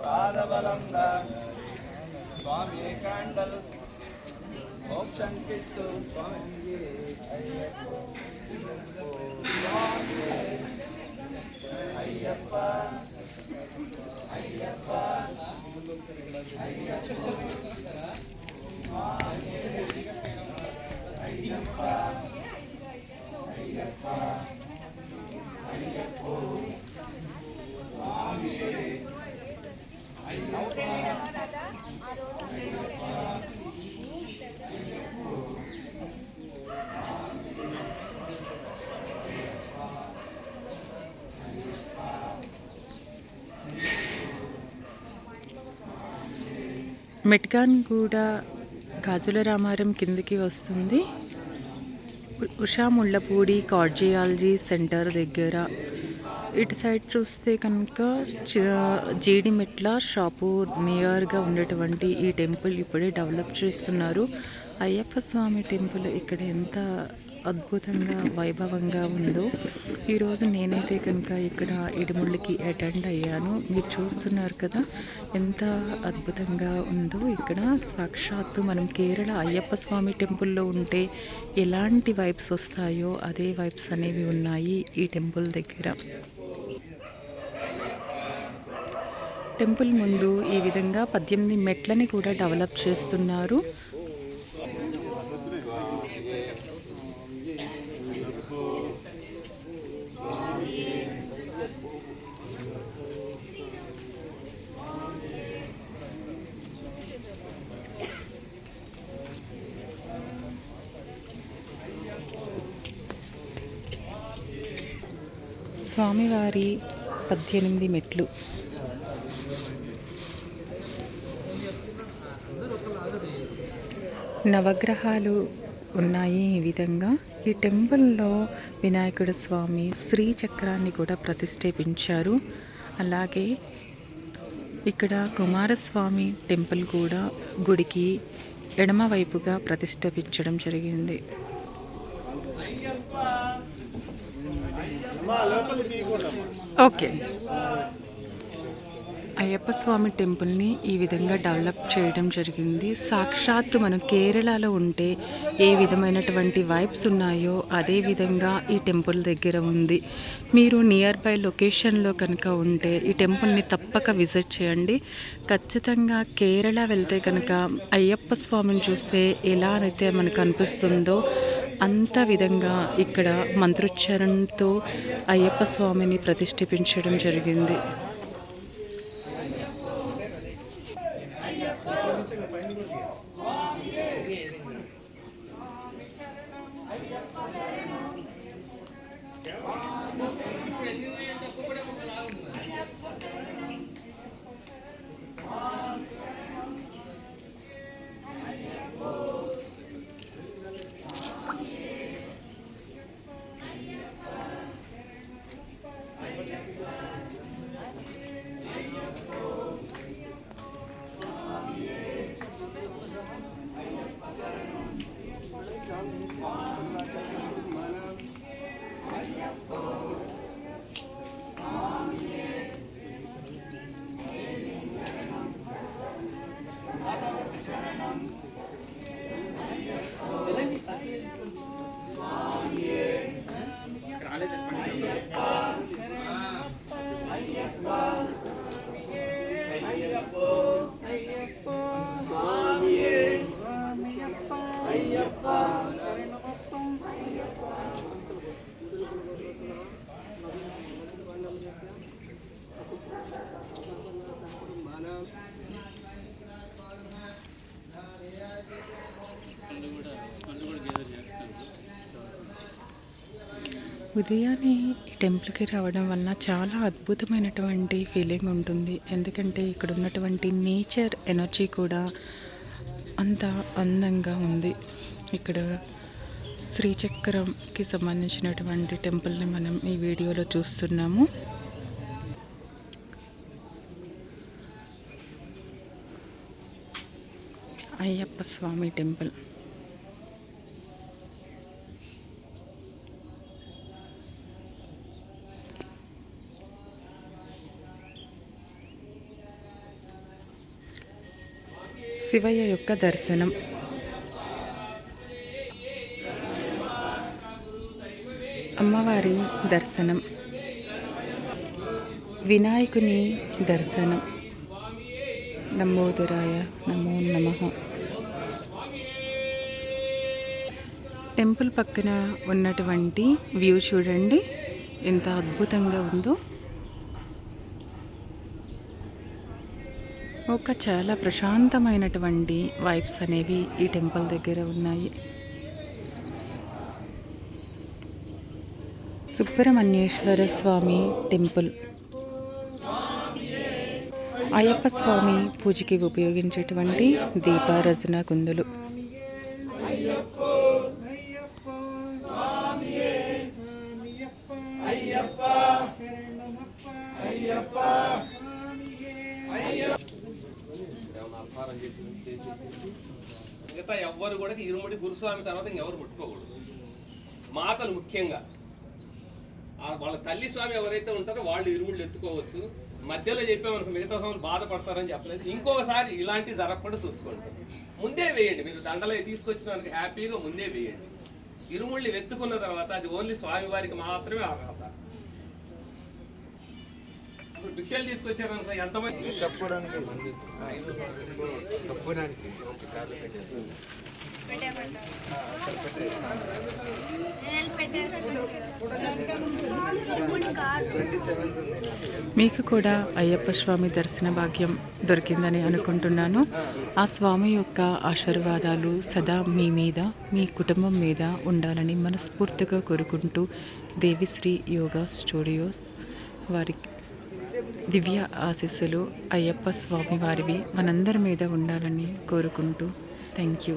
పాదబలం స్వామి ఏకాండలు మోక్షం కిట్టు స్వామి అయ్యప్ప అయ్యప్ప మెట్కాన్ కూడా గాజుల రామారం కిందకి వస్తుంది. ఉషా ముళ్ళపూడి కార్డియాలజీ సెంటర్ దగ్గర. ఇటు సైడ్ చూస్తే కనుక జీడిమెట్ల షాపు నియర్గా ఉండేటువంటి ఈ టెంపుల్ ఇప్పుడే డెవలప్ చేస్తున్నారు. అయ్యప్ప స్వామి టెంపుల్ ఇక్కడ ఎంత అద్భుతంగా వైభవంగా ఉందో ఈరోజు నేనైతే కనుక ఇక్కడ ఇడుముళ్ళకి అటెండ్ అయ్యాను. మీరు చూస్తున్నారు కదా ఎంత అద్భుతంగా ఉందో ఇక్కడ. సాక్షాత్తు మనం కేరళ అయ్యప్ప స్వామి టెంపుల్లో ఉంటే ఎలాంటి వైబ్స్ వస్తాయో అదే వైబ్స్ అనేవి ఉన్నాయి ఈ టెంపుల్ దగ్గర. టెంపుల్ ముందు ఈ విధంగా పద్దెనిమిది మెట్లని కూడా డెవలప్ చేస్తున్నారు. స్వామివారి పద్దెనిమిది మెట్లు. నవగ్రహాలు ఉన్నాయి ఈ విధంగా. ఈ టెంపుల్లో వినాయకుడు స్వామి శ్రీ చక్రాన్ని కూడా ప్రతిష్ఠేపించారు అలాగే ఇక్కడ కుమారస్వామి టెంపుల్ కూడా గుడికి ఎడమవైపుగా వైపుగా జరిగింది. ఓకే. అయ్యప్ప స్వామి టెంపుల్ని ఈ విధంగా డెవలప్ చేయడం జరిగింది. సాక్షాత్తు మనం కేరళలో ఉంటే ఏ విధమైనటువంటి వైబ్స్ ఉన్నాయో అదే విధంగా ఈ టెంపుల్ దగ్గర ఉంది. మీరు నియర్ బై లొకేషన్లో కనుక ఉంటే ఈ టెంపుల్ని తప్పక విజిట్ చేయండి. ఖచ్చితంగా కేరళ వెళ్తే కనుక అయ్యప్ప స్వామిని చూస్తే ఎలా అయితే మనకు అనిపిస్తుందో అంత విధంగా ఇక్కడ మంత్రోచ్చారణతో అయ్యప్ప స్వామిని ప్రతిష్ఠిపించడం జరిగింది. ఉదయాన్నే ఈ టెంపుల్కి రావడం వలన చాలా అద్భుతమైనటువంటి ఫీలింగ్ ఉంటుంది. ఎందుకంటే ఇక్కడ ఉన్నటువంటి నేచర్ ఎనర్జీ కూడా అంత అందంగా ఉంది. ఇక్కడ శ్రీచక్రంకి సంబంధించినటువంటి టెంపుల్ని మనం ఈ వీడియోలో చూస్తున్నాము. అయ్యప్ప స్వామి టెంపుల్. శివయ్య యొక్క దర్శనం. అమ్మవారి దర్శనం. వినాయకుని దర్శనం. నమోదురాయ నమో నమ. టెంపుల్ పక్కన ఉన్నటువంటి వ్యూ చూడండి. ఎంత అద్భుతంగా ఉందో. ఒక చాలా ప్రశాంతమైనటువంటి వైబ్స్ అనేవి ఈ టెంపుల్ దగ్గర ఉన్నాయి. సుబ్రహ్మణ్యేశ్వర స్వామి టెంపుల్. అయ్యప్ప స్వామి పూజకి ఉపయోగించేటువంటి దీపారచన కుందులు. మిగతా ఎవ్వరు కూడా ఇరుముడి గురుస్వామి తర్వాత ఇంకెవరు ముట్టుకోకూడదు. మాతలు ముఖ్యంగా. వాళ్ళ తల్లి స్వామి ఎవరైతే ఉంటారో వాళ్ళు ఇరుముళ్ళు ఎత్తుకోవచ్చు. మధ్యలో చెప్పామనుకో మిగతా స్వామి బాధపడతారని చెప్పలేదు. ఇంకొకసారి ఇలాంటి జరగకుండా చూసుకోండి. ముందే వేయండి. మీరు దండలు తీసుకొచ్చిన దానికి హ్యాపీగా ముందే వేయండి. ఇరుముళ్ళు ఎత్తుకున్న తర్వాత అది ఓన్లీ స్వామివారికి మాత్రమే అర్హత ఇప్పుడు భిక్షలు తీసుకొచ్చారనుకో ఎంతమంది మీకు కూడా అయ్యప్ప స్వామి దర్శన భాగ్యం దొరికిందని అనుకుంటున్నాను. ఆ స్వామి యొక్క ఆశీర్వాదాలు సదా మీ మీద మీ కుటుంబం మీద ఉండాలని మనస్ఫూర్తిగా కోరుకుంటూ దేవిశ్రీ యోగా స్టూడియోస్ వారి దివ్య ఆశీస్సులు అయ్యప్ప స్వామి వారివి మనందరి మీద ఉండాలని కోరుకుంటూ థ్యాంక్ యూ.